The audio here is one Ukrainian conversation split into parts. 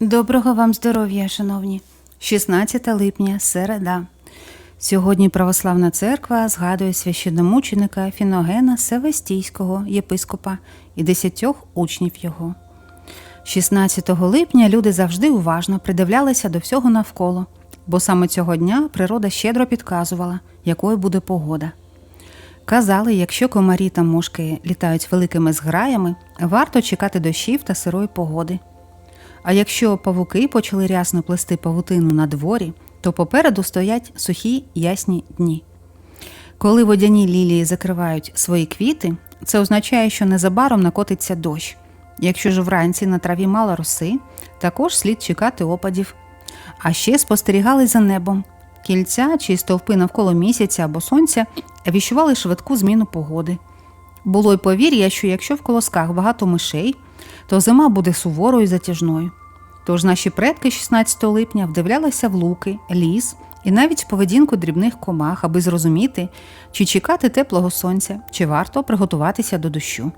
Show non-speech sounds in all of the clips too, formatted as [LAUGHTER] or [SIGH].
Доброго вам здоров'я, шановні. 16 липня, середа. Сьогодні Православна церква згадує священномученика Фіногена Севестійського єпископа і десятьох учнів його. 16 липня люди завжди уважно придивлялися до всього навколо, бо саме цього дня природа щедро підказувала, якою буде погода. Казали, якщо комарі та мушки літають великими зграями, варто чекати дощів та сирої погоди. А якщо павуки почали рясно плести павутину на дворі, то попереду стоять сухі ясні дні. Коли водяні лілії закривають свої квіти, це означає, що незабаром накотиться дощ. Якщо ж вранці на траві мало роси, також слід чекати опадів. А ще спостерігали за небом. Кільця чи стовпи навколо місяця або сонця віщували швидку зміну погоди. Було й повір'я, що якщо в колосках багато мишей, то зима буде суворою і затяжною. Тож наші предки 16 липня вдивлялися в луки, ліс і навіть поведінку дрібних комах, аби зрозуміти, чи чекати теплого сонця, чи варто приготуватися до дощу.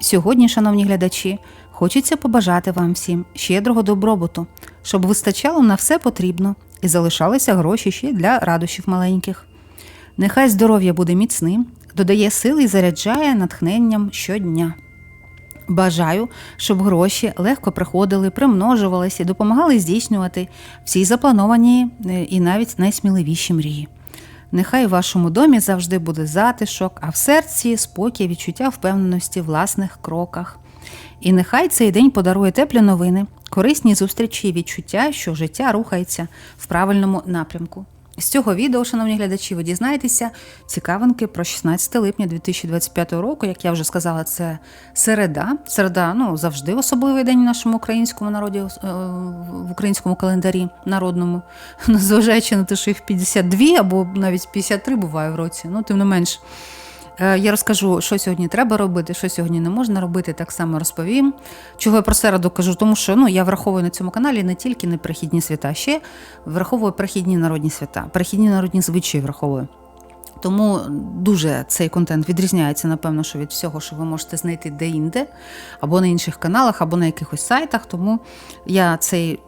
Сьогодні, шановні глядачі, хочеться побажати вам всім щедрого добробуту, щоб вистачало на все потрібно і залишалися гроші ще для радощів маленьких. Нехай здоров'я буде міцним, додає сили і заряджає натхненням щодня. Бажаю, щоб гроші легко приходили, примножувалися допомагали здійснювати всі заплановані е, і навіть найсміливіші мрії. Нехай в вашому домі завжди буде затишок, а в серці спокій, відчуття впевненості в власних кроках. І нехай цей день подарує теплі новини, корисні зустрічі і відчуття, що життя рухається в правильному напрямку. З цього відео, шановні глядачі, ви дізнаєтеся цікавинки про 16 липня 2025 року. Як я вже сказала, це середа. Середа ну, завжди особливий день в нашому українському народі, е, в українському календарі народному, [LAUGHS] незважаючи на те, що їх 52 або навіть 53 буває в році. Ну, тим не менш. Е, Я розкажу, що сьогодні треба робити, що сьогодні не можна робити. Так само розповім. Чого я про середу кажу, тому що ну я враховую на цьому каналі не тільки неперехідні свята, ще враховую перехідні народні свята, перехідні народні звичаї враховую. Тому дуже цей контент відрізняється, напевно, що від всього, що ви можете знайти де-інде, або на інших каналах, або на якихось сайтах. Тому я цей е,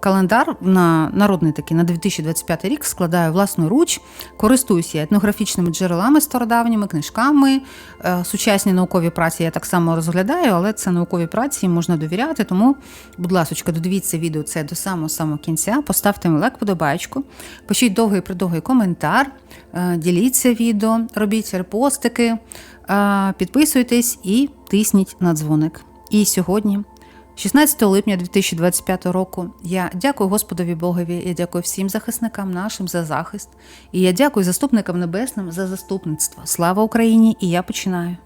календар на народний такий на 2025 рік складаю власноруч, користуюся етнографічними джерелами стародавніми, книжками. Е, Сучасні наукові праці я так само розглядаю, але це наукові праці, можна довіряти. Тому, будь ласка, додивіться відео це до самого самого кінця. Поставте лайк, подобаєчку, пишіть довгий придовгий коментар. Діліться відео, робіть репостики, підписуйтесь і тисніть на дзвоник. І сьогодні, 16 липня 2025 року, я дякую Господові Богові, я дякую всім захисникам нашим за захист. І я дякую заступникам небесним за заступництво. Слава Україні! І я починаю.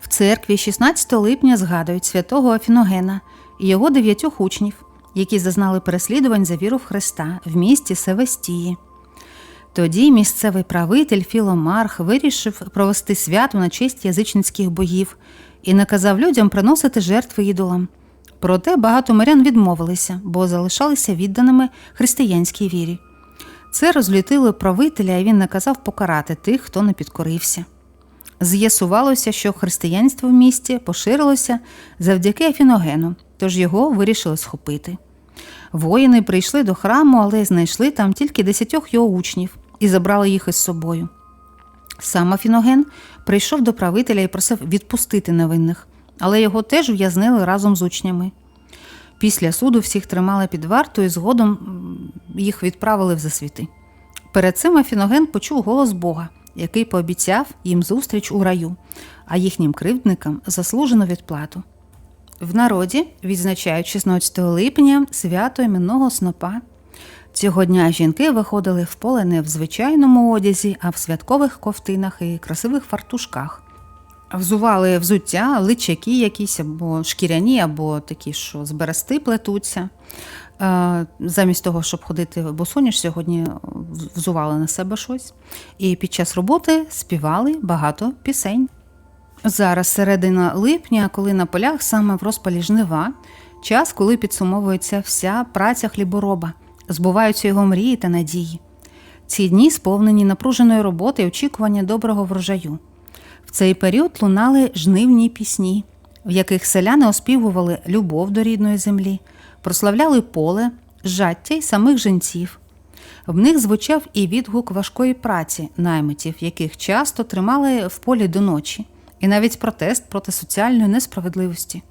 В церкві 16 липня згадують святого Афіногена і його дев'ятьох учнів, які зазнали переслідувань за віру в Христа в місті Севестії. Тоді місцевий правитель Філомарх вирішив провести свято на честь язичницьких боїв і наказав людям приносити жертви ідолам. Проте багато мирян відмовилися, бо залишалися відданими християнській вірі. Це розлютило правителя, і він наказав покарати тих, хто не підкорився. З'ясувалося, що християнство в місті поширилося завдяки Афіногену, тож його вирішили схопити. Воїни прийшли до храму, але знайшли там тільки десятьох його учнів і забрали їх із собою. Сам Афіноген прийшов до правителя і просив відпустити невинних, але його теж в'язнили разом з учнями. Після суду всіх тримали під вартою і згодом їх відправили в засвіти. Перед цим Афіноген почув голос Бога, який пообіцяв їм зустріч у раю, а їхнім кривдникам заслужену відплату. В народі відзначають 16 липня свято іменного снопа. Цього дня жінки виходили в поле не в звичайному одязі, а в святкових ковтинах і красивих фартушках. Взували взуття, личаки якісь, або шкіряні, або такі, що з берести плетуться. Е, Замість того, щоб ходити босоніж, сьогодні взували на себе щось. І під час роботи співали багато пісень. Зараз середина липня, коли на полях саме в розпалі жнива, час, коли підсумовується вся праця хлібороба, збуваються його мрії та надії. Ці дні сповнені напруженої роботи і очікування доброго врожаю. В цей період лунали жнивні пісні, в яких селяни оспівували любов до рідної землі, прославляли поле, жаття й самих жінців. В них звучав і відгук важкої праці наймитів, яких часто тримали в полі до ночі, і навіть протест проти соціальної несправедливості.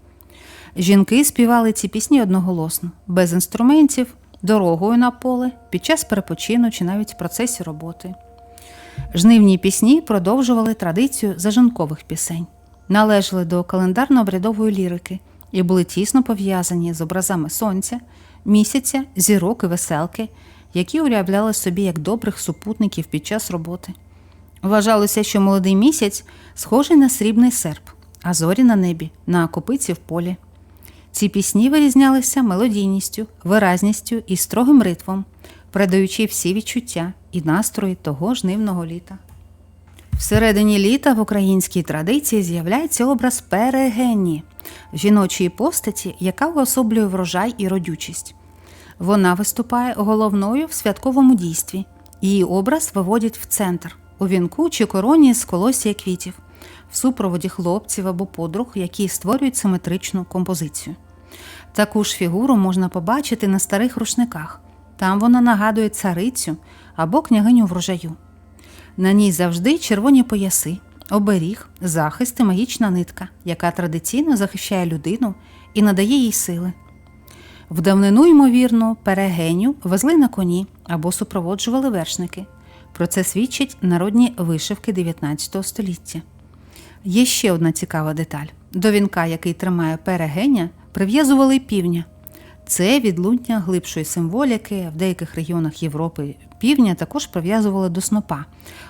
Жінки співали ці пісні одноголосно, без інструментів, дорогою на поле, під час перепочину чи навіть в процесі роботи. Жнивні пісні продовжували традицію зажинкових пісень, належали до календарно-обрядової лірики і були тісно пов'язані з образами сонця, місяця, зірок і веселки, які уявляли собі як добрих супутників під час роботи. Вважалося, що молодий місяць схожий на срібний серп, а зорі на небі, на копиці в полі. Ці пісні вирізнялися мелодійністю, виразністю і строгим ритмом, передаючи всі відчуття і настрої того жнивного літа. Всередині літа в українській традиції з'являється образ перегені жіночої постаті, яка уособлює врожай і родючість. Вона виступає головною в святковому дійстві. Її образ виводять в центр у вінку чи короні з колосія квітів, в супроводі хлопців або подруг, які створюють симетричну композицію. Таку ж фігуру можна побачити на старих рушниках. Там вона нагадує царицю або княгиню врожаю. На ній завжди червоні пояси, оберіг, захист і магічна нитка, яка традиційно захищає людину і надає їй сили. В давнину, ймовірно, перегеню везли на коні або супроводжували вершники. Про це свідчать народні вишивки 19 століття. Є ще одна цікава деталь: до вінка, який тримає перегеня, прив'язували півня. Це відлуння глибшої символіки. В деяких регіонах Європи півня також прив'язували до снопа.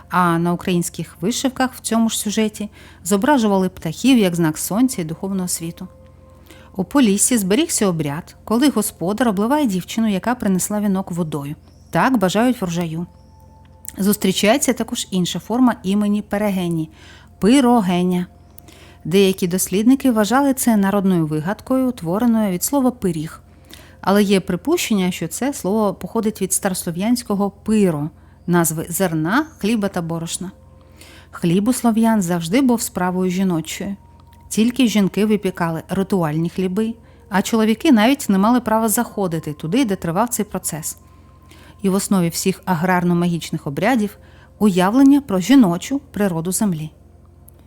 А на українських вишивках в цьому ж сюжеті зображували птахів як знак сонця і духовного світу. У Поліссі зберігся обряд, коли господар обливає дівчину, яка принесла вінок водою. Так бажають врожаю. Зустрічається також інша форма імені Перегені пирогеня. Деякі дослідники вважали це народною вигадкою, утвореною від слова пиріг. Але є припущення, що це слово походить від старослов'янського пиро, назви зерна, хліба та борошна. Хліб у слов'ян завжди був справою жіночою. Тільки жінки випікали ритуальні хліби, а чоловіки навіть не мали права заходити туди, де тривав цей процес. І в основі всіх аграрно-магічних обрядів уявлення про жіночу природу землі.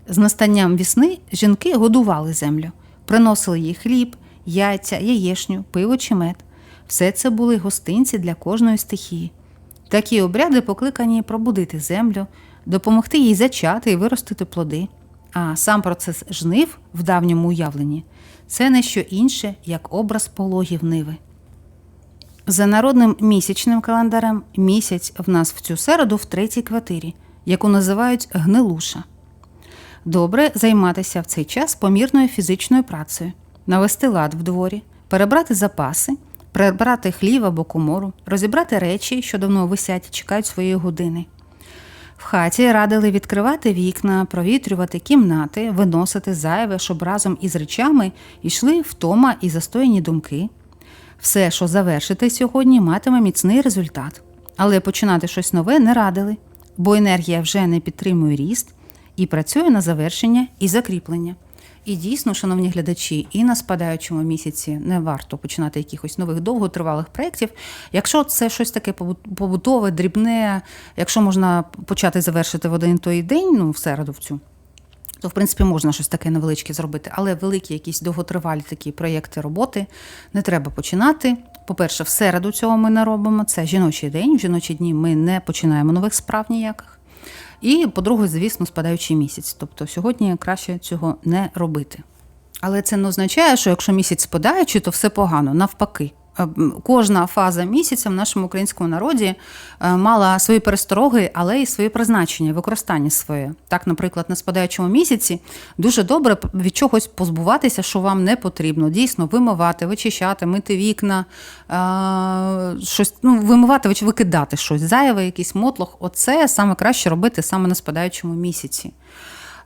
З настанням вісни жінки годували землю, приносили їй хліб, яйця, яєшню, пиво чи мед. Все це були гостинці для кожної стихії. Такі обряди покликані пробудити землю, допомогти їй зачати і виростити плоди. А сам процес жнив в давньому уявленні це не що інше, як образ пологів ниви. За народним місячним календарем місяць в нас в цю середу в третій квартирі, яку називають гнилуша. Добре займатися в цей час помірною фізичною працею, навести лад в дворі, перебрати запаси, прибрати хлів або комору, розібрати речі, що давно висять і чекають своєї години. В хаті радили відкривати вікна, провітрювати кімнати, виносити зайве, щоб разом із речами йшли втома і застояні думки. Все, що завершити сьогодні, матиме міцний результат. Але починати щось нове не радили, бо енергія вже не підтримує ріст і працює на завершення і закріплення. І дійсно, шановні глядачі, і на спадаючому місяці не варто починати якихось нових довготривалих проєктів. Якщо це щось таке побутове, дрібне, якщо можна почати завершити в один той день, ну в середу в цю. То, в принципі, можна щось таке невеличке зробити, але великі якісь довготривалі такі проєкти роботи не треба починати. По-перше, в середу цього ми не робимо. Це жіночий день. В жіночі дні ми не починаємо нових справ ніяких. І, по-друге, звісно, спадаючий місяць. Тобто сьогодні краще цього не робити. Але це не означає, що якщо місяць спадаючий, то все погано. Навпаки, Кожна фаза місяця в нашому українському народі е, мала свої перестороги, але й своє призначення, використання своє. Так, наприклад, на спадаючому місяці дуже добре від чогось позбуватися, що вам не потрібно. Дійсно, вимивати, вичищати, мити вікна, е, щось ну, вимивати, викидати щось, зайве, якийсь мотлох. Оце саме краще робити саме на спадаючому місяці.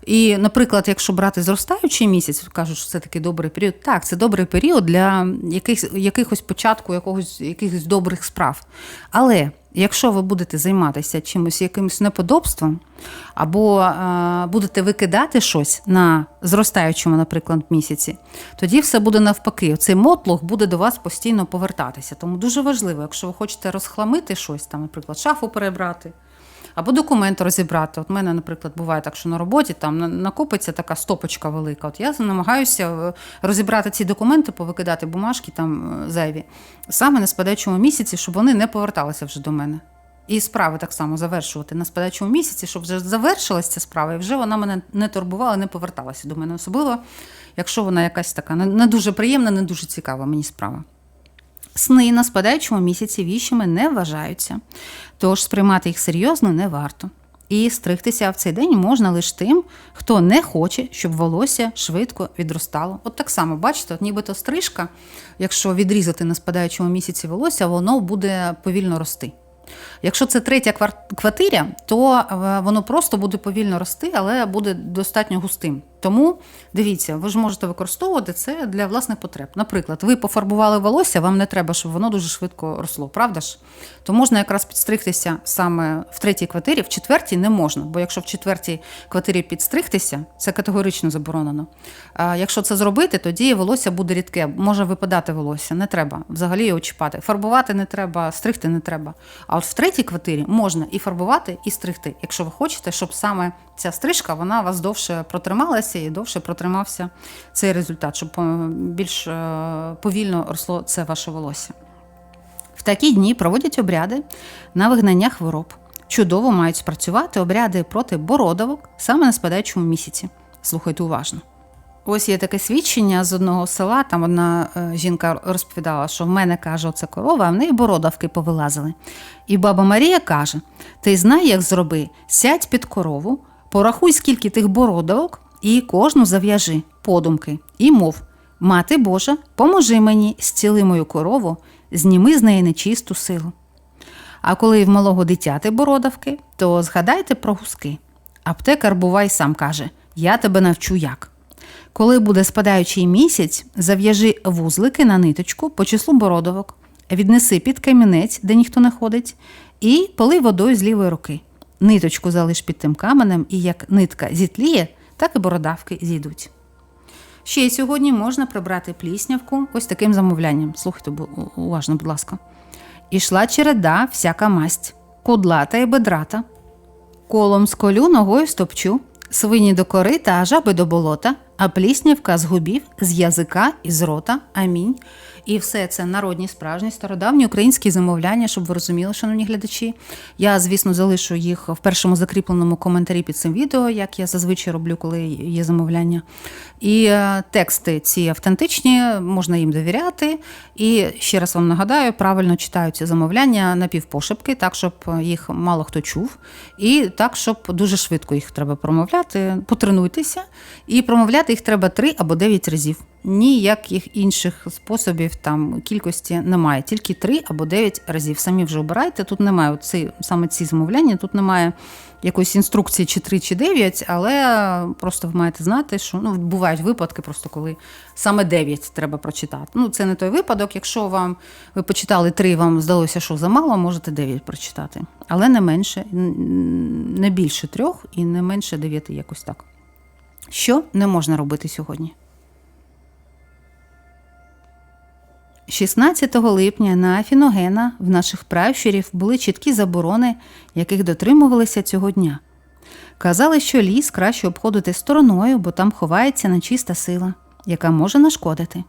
І, наприклад, якщо брати зростаючий місяць, кажуть, що це такий добрий період. Так, це добрий період для якихось, якихось початку якогось, якихось добрих справ. Але якщо ви будете займатися чимось якимось неподобством, або е, будете викидати щось на зростаючому, наприклад, місяці, тоді все буде навпаки. Цей мотлох буде до вас постійно повертатися. Тому дуже важливо, якщо ви хочете розхламити щось, там, наприклад, шафу перебрати. Або документи розібрати. От мене, наприклад, буває так, що на роботі там накопиться така стопочка велика. От я намагаюся е, розібрати ці документи, повикидати бумажки там е, зайві, саме на спадаючому місяці, щоб вони не поверталися вже до мене. І справи так само завершувати на спадаючому місяці, щоб вже завершилася ця справа, і вже вона мене не турбувала, не поверталася до мене. Особливо, якщо вона якась така не дуже приємна, не дуже цікава мені справа. Сни на спадаючому місяці віщими не вважаються, тож сприймати їх серйозно не варто. І стригтися в цей день можна лише тим, хто не хоче, щоб волосся швидко відростало. От так само, бачите, нібито стрижка, якщо відрізати на спадаючому місяці волосся, воно буде повільно рости. Якщо це третя квартиря, то е, воно просто буде повільно рости, але буде достатньо густим. Тому дивіться, ви ж можете використовувати це для власних потреб. Наприклад, ви пофарбували волосся, вам не треба, щоб воно дуже швидко росло, правда ж? То можна якраз підстригтися саме в третій квартирі, в четвертій не можна, бо якщо в четвертій квартирі підстригтися, це категорично заборонено. А якщо це зробити, тоді волосся буде рідке, може випадати волосся, не треба взагалі його чіпати. Фарбувати не треба, стригти не треба. А от в третій квартирі можна і фарбувати, і стригти, якщо ви хочете, щоб саме ця стрижка вона вас довше протрималася і довше протримався цей результат, щоб е, більш е, повільно росло це ваше волосся. В такі дні проводять обряди на вигнання хвороб. Чудово мають спрацювати обряди проти бородавок саме на спадаючому місяці. Слухайте уважно. Ось є таке свідчення з одного села. Там одна е, жінка розповідала, що в мене каже, оце корова, а в неї бородавки повилазили. І баба Марія каже: Ти знай, як зроби, сядь під корову, порахуй, скільки тих бородавок, і кожну зав'яжи подумки, і мов: Мати Божа, поможи мені, зціли мою корову, зніми з неї нечисту силу. А коли в малого дитяти бородавки, то згадайте про гуски. Аптекар бувай сам каже: Я тебе навчу як. Коли буде спадаючий місяць, зав'яжи вузлики на ниточку по числу бородавок, віднеси під камінець, де ніхто не ходить, і полий водою з лівої руки. Ниточку залиш під тим каменем, і як нитка зітліє, так і бородавки зійдуть. Ще сьогодні можна прибрати пліснявку ось таким замовлянням. Слухайте уважно, будь ласка. Ішла череда, всяка масть, кудлата і бедрата. Колом сколю, ногою стопчу, свині до корита, а жаби до болота, а пліснявка з губів, з язика і з рота. Амінь. І все це народні, справжні, стародавні українські замовляння, щоб ви розуміли, шановні глядачі. Я, звісно, залишу їх в першому закріпленому коментарі під цим відео, як я зазвичай роблю, коли є замовляння. І е, тексти ці автентичні, можна їм довіряти. І ще раз вам нагадаю, правильно читаються замовляння напівпошепки, так, щоб їх мало хто чув, і так, щоб дуже швидко їх треба промовляти. Потренуйтеся, і промовляти їх треба 3 або 9 разів. Ніяких інших способів там кількості немає, тільки 3 або 9 разів. Самі вже обирайте. Тут немає оці, саме ці замовляння, тут немає якоїсь інструкції чи 3, чи 9, але просто ви маєте знати, що ну, бувають випадки, просто коли саме 9 треба прочитати. Ну, це не той випадок. Якщо вам ви почитали 3, вам здалося, що замало, можете 9 прочитати. Але не менше, не більше трьох і не менше 9, якось так. Що не можна робити сьогодні? 16 липня на Афіногена в наших пращурів були чіткі заборони, яких дотримувалися цього дня. Казали, що ліс краще обходити стороною, бо там ховається нечиста сила, яка може нашкодити.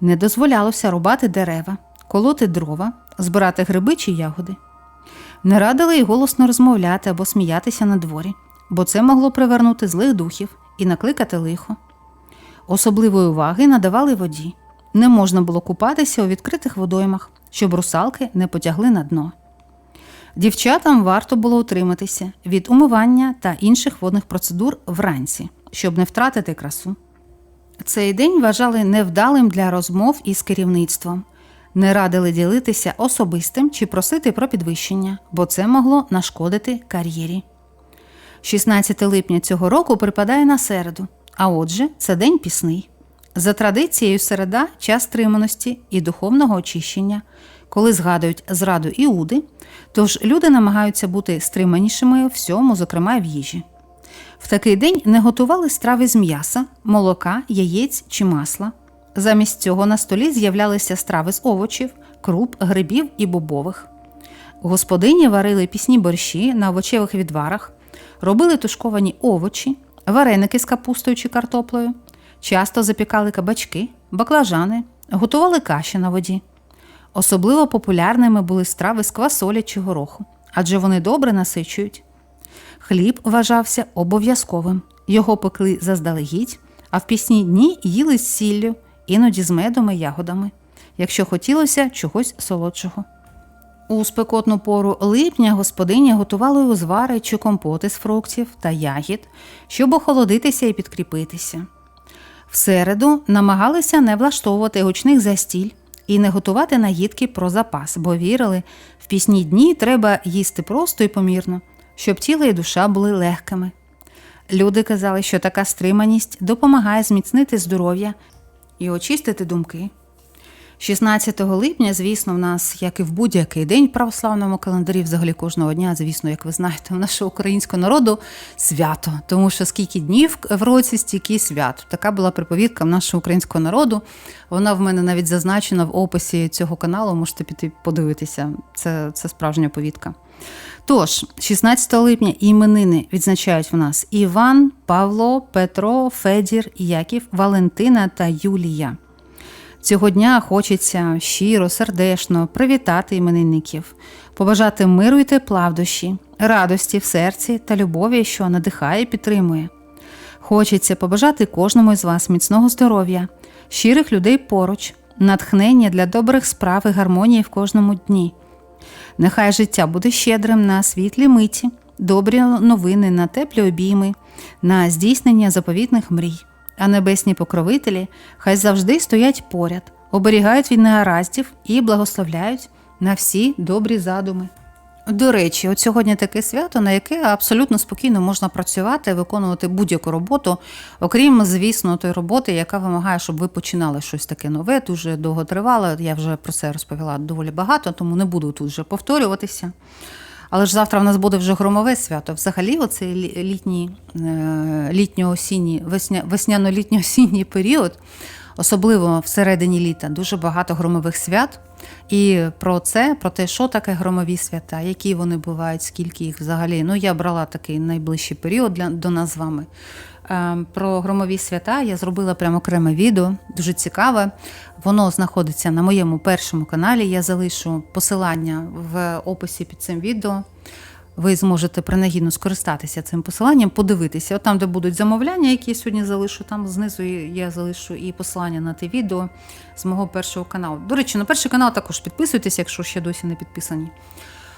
Не дозволялося рубати дерева, колоти дрова, збирати гриби чи ягоди. Не радили й голосно розмовляти або сміятися на дворі, бо це могло привернути злих духів і накликати лихо. Особливої уваги надавали воді. Не можна було купатися у відкритих водоймах, щоб русалки не потягли на дно. Дівчатам варто було утриматися від умивання та інших водних процедур вранці, щоб не втратити красу. Цей день вважали невдалим для розмов із керівництвом, не радили ділитися особистим чи просити про підвищення, бо це могло нашкодити кар'єрі. 16 липня цього року припадає на середу, а отже, це день пісний. За традицією, середа час стриманості і духовного очищення, коли згадують зраду Іуди, тож люди намагаються бути стриманішими всьому, зокрема в їжі. В такий день не готували страви з м'яса, молока, яєць чи масла. Замість цього на столі з'являлися страви з овочів, круп, грибів і бобових. Господині варили пісні борщі на овочевих відварах, робили тушковані овочі, вареники з капустою чи картоплею, часто запікали кабачки, баклажани, готували каші на воді. Особливо популярними були страви з квасолі чи гороху, адже вони добре насичують. Хліб вважався обов'язковим. Його пекли заздалегідь, а в пісні дні їли з сіллю, іноді з медом і ягодами, якщо хотілося чогось солодшого. У спекотну пору липня господиня готувала узвари чи компоти з фруктів та ягід, щоб охолодитися і підкріпитися. В середу намагалися не влаштовувати гучних застіль і не готувати наїдки про запас, бо вірили, в пісні дні треба їсти просто і помірно, щоб тіло і душа були легкими. Люди казали, що така стриманість допомагає зміцнити здоров'я і очистити думки. 16 липня, звісно, в нас, як і в будь-який день в православному календарі, взагалі кожного дня, звісно, як ви знаєте, у нашого українського народу свято, тому що скільки днів в році, стільки свят. Така була приповідка в нашого українського народу. Вона в мене навіть зазначена в описі цього каналу. Можете піти подивитися. Це, це справжня повідка. Тож, 16 липня іменини відзначають в нас Іван, Павло, Петро, Федір, Яків, Валентина та Юлія. Цього дня хочеться щиро, сердечно привітати іменинників, побажати миру і тепла в душі, радості в серці та любові, що надихає і підтримує. Хочеться побажати кожному із вас міцного здоров'я, щирих людей поруч, натхнення для добрих справ і гармонії в кожному дні. Нехай життя буде щедрим на світлі миті, добрі новини на теплі обійми, на здійснення заповітних мрій. А небесні покровителі хай завжди стоять поряд, оберігають від негараздів і благословляють на всі добрі задуми. До речі, от сьогодні таке свято, на яке абсолютно спокійно можна працювати, виконувати будь-яку роботу, окрім, звісно, тої роботи, яка вимагає, щоб ви починали щось таке нове, дуже довго тривало. Я вже про це розповіла доволі багато, тому не буду тут вже повторюватися. Але ж завтра в нас буде вже громове свято. Взагалі, оцей літній, е, літньо-осінній, весняно-літньо-осінній період, особливо всередині літа, дуже багато громових свят. І про це, про те, що таке громові свята, які вони бувають, скільки їх взагалі. Ну, я брала такий найближчий період для, до нас з вами. Е, про громові свята я зробила прямо окреме відео, дуже цікаве. Воно знаходиться на моєму першому каналі. Я залишу посилання в описі під цим відео. Ви зможете принагідно скористатися цим посиланням, подивитися. От там, де будуть замовляння, які я сьогодні залишу, там знизу я залишу і посилання на те відео з мого першого каналу. До речі, на перший канал також підписуйтесь, якщо ще досі не підписані.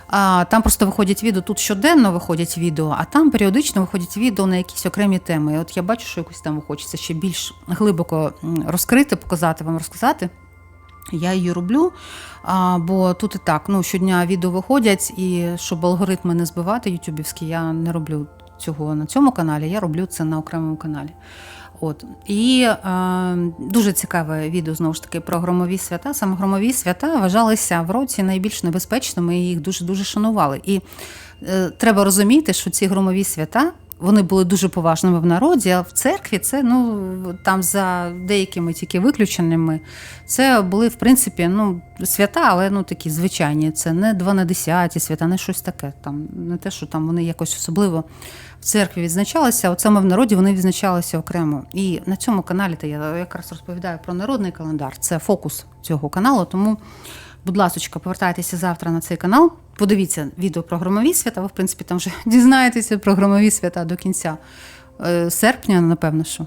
А, Там просто виходять відео, тут щоденно виходять відео, а там періодично виходять відео на якісь окремі теми. І От я бачу, що якось там хочеться ще більш глибоко розкрити, показати вам, розказати. Я її роблю, а, бо тут і так ну, щодня відео виходять, і щоб алгоритми не збивати ютубівські, я не роблю цього на цьому каналі, я роблю це на окремому каналі. От і е, дуже цікаве відео знову ж таки про громові свята. Саме громові свята вважалися в році найбільш небезпечними і їх дуже дуже шанували. І е, треба розуміти, що ці громові свята. Вони були дуже поважними в народі, а в церкві це ну там за деякими тільки виключеннями. Це були в принципі ну свята, але ну такі звичайні. Це не 12 свята, не щось таке. Там не те, що там вони якось особливо в церкві відзначалися. От саме в народі вони відзначалися окремо. І на цьому каналі то я якраз розповідаю про народний календар. Це фокус цього каналу. Тому, будь ласка, повертайтеся завтра на цей канал. Подивіться відео про громові свята. Ви, в принципі, там вже [LAUGHS] дізнаєтеся про громові свята до кінця е, серпня, напевно, що.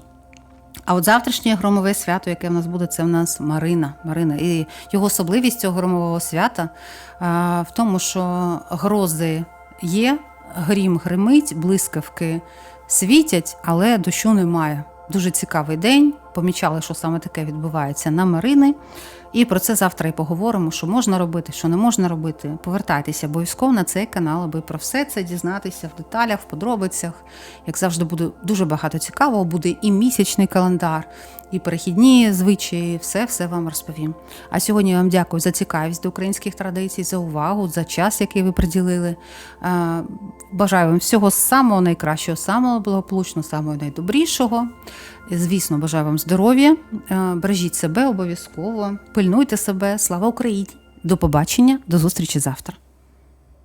А от завтрашнє громове свято, яке в нас буде, це в нас Марина. Марина. І його особливість цього громового свята в тому, що грози є, грім гримить, блискавки світять, але дощу немає. Дуже цікавий день. Помічали, що саме таке відбувається на Марини. І про це завтра і поговоримо, що можна робити, що не можна робити. Повертайтеся обов'язково на цей канал, аби про все це дізнатися в деталях, в подробицях. Як завжди, буде дуже багато цікавого. Буде і місячний календар, і перехідні звичаї. Все все вам розповім. А сьогодні я вам дякую за цікавість до українських традицій, за увагу, за час, який ви приділили. Бажаю вам всього самого найкращого, самого благополучного, самого найдобрішого. Звісно, бажаю вам здоров'я. Е, Бережіть себе обов'язково, пильнуйте себе. Слава Україні! До побачення, до зустрічі завтра.